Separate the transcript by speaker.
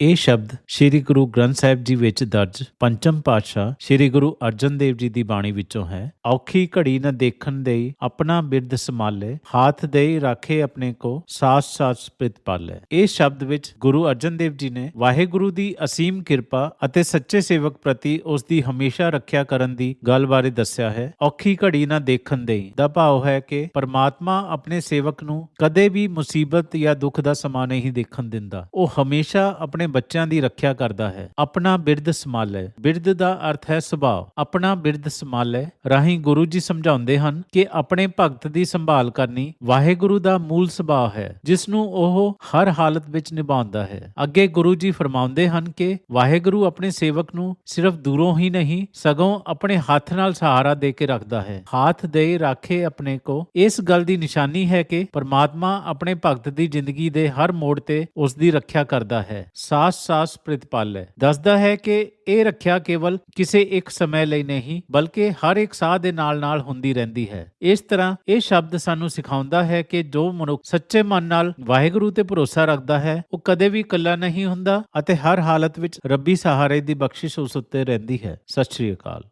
Speaker 1: ਇਹ ਸ਼ਬਦ ਸ੍ਰੀ ਗੁਰੂ ਗ੍ਰੰਥ ਸਾਹਿਬ ਜੀ ਵਿੱਚ ਦਰਜ ਪੰਚਮ ਪਾਤਸ਼ਾਹ ਸ੍ਰੀ ਗੁਰੂ ਅਰਜਨ ਦੇਵ ਜੀ ਦੀ ਬਾਣੀ ਵਿੱਚੋਂ ਹੈ। ਔਖੀ ਘੜੀ ਨਾ ਦੇਖਣ ਦੇ ਆਪਣਾ ਬਿਰਦ ਸੰਭਾਲੇ, ਹਾਥ ਦੇਈ ਰਾਖੇ ਆਪਣੇ ਕੋ, ਸਾਸ ਸਾਸ ਪ੍ਰਿਤ ਪਾਲੇ। ਇਹ ਸ਼ਬਦ ਵਿੱਚ ਗੁਰੂ ਅਰਜਨ ਦੇਵ ਜੀ ਨੇ ਵਾਹਿਗੁਰੂ ਦੀ ਅਸੀਮ ਕਿਰਪਾ ਅਤੇ ਸੱਚੇ ਸੇਵਕ ਪ੍ਰਤੀ ਉਸ ਦੀ ਹਮੇਸ਼ਾ ਰੱਖਿਆ ਕਰਨ ਦੀ ਗੱਲ ਬਾਰੇ ਦੱਸਿਆ ਹੈ। ਔਖੀ ਘੜੀ ਨਾ ਦੇਖਣ ਦੇਈ ਦਾ ਭਾਵ ਹੈ ਕਿ ਪਰਮਾਤਮਾ ਆਪਣੇ ਸੇਵਕ ਨੂੰ ਕਦੇ ਵੀ ਮੁਸੀਬਤ ਜਾਂ ਦੁੱਖ ਦਾ ਸਮਾਂ ਨਹੀਂ ਦੇਖਣ ਦਿੰਦਾ। ਉਹ ਹਮੇਸ਼ਾ ਆਪਣੇ ਬੱਚਿਆਂ ਦੀ ਰੱਖਿਆ ਕਰਦਾ ਹੈ। ਆਪਣਾ ਬਿਰਦ ਸੰਭਾਲੇ। ਬਿਰਦ ਦਾ ਅਰਥ ਹੈ ਸੁਭਾਅ। ਆਪਣਾ ਬਿਰਦ ਸੰਭਾਲੇ ਰਾਹੀਂ ਗੁਰੂ ਜੀ ਸਮਝਾਉਂਦੇ ਹਨ ਕਿ ਆਪਣੇ ਭਗਤ ਦੀ ਸੰਭਾਲ ਕਰਨੀ ਵਾਹਿਗੁਰੂ ਦਾ ਮੂਲ ਸੁਭਾਅ ਹੈ ਜਿਸ ਨੂੰ ਉਹ ਹਰ ਹਾਲਤ ਵਿੱਚ ਨਿਭਾਉਂਦਾ ਹੈ। ਅੱਗੇ ਗੁਰੂ ਜੀ ਫਰਮਾਉਂਦੇ ਹਨ ਕਿ ਵਾਹਿਗੁਰੂ ਆਪਣੇ ਸੇਵਕ ਨੂੰ ਸਿਰਫ ਦੂਰੋਂ ਹੀ ਨਹੀਂ, ਸਗੋਂ ਆਪਣੇ ਹੱਥ ਨਾਲ ਸਹਾਰਾ ਦੇ ਕੇ ਰੱਖਦਾ ਹੈ। ਹੱਥ ਦੇ ਰਾਖੇ ਆਪਣੇ ਕੋ। ਇਸ ਗੱਲ ਦੀ ਨਿਸ਼ਾਨੀ ਹੈ ਕਿ ਪਰਮਾਤਮਾ ਆਪਣੇ ਭਗਤ ਦੀ ਜ਼ਿੰਦਗੀ ਦੇ ਹਰ ਮੋੜ ਤੇ ਉਸ ਦੀ ਰੱਖਿਆ ਕਰਦਾ ਹੈ। ਸਾਸ ਸਾਸ ਪ੍ਰਤਪਾਲੈ ਦੱਸਦਾ ਹੈ ਕਿ ਇਹ ਰੱਖਿਆ ਕੇਵਲ ਕਿਸੇ ਇੱਕ ਸਮੇਂ ਲਈ ਨਹੀਂ, ਬਲਕਿ ਹਰ ਇੱਕ ਸਾਹ ਦੇ ਨਾਲ-ਨਾਲ ਹੁੰਦੀ ਰਹਿੰਦੀ ਹੈ। ਇਸ ਤਰ੍ਹਾਂ ਇਹ ਸ਼ਬਦ ਸਾਨੂੰ ਸਿਖਾਉਂਦਾ ਹੈ ਕਿ ਜੋ ਮਨੁੱਖ ਸੱਚੇ ਮਨ ਨਾਲ ਵਾਹਿਗੁਰੂ ਤੇ ਭਰੋਸਾ ਰੱਖਦਾ ਹੈ, ਉਹ ਕਦੇ ਵੀ ਇਕੱਲਾ ਨਹੀਂ ਹੁੰਦਾ ਅਤੇ ਹਰ ਹਾਲਤ ਵਿੱਚ ਰੱਬੀ ਸਹਾਰੇ ਦੀ ਬਖਸ਼ਿਸ਼ ਉਸ ਉੱਤੇ ਰਹਿੰਦੀ ਹੈ। ਸਤਿ ਸ਼੍ਰੀ ਅਕਾਲ।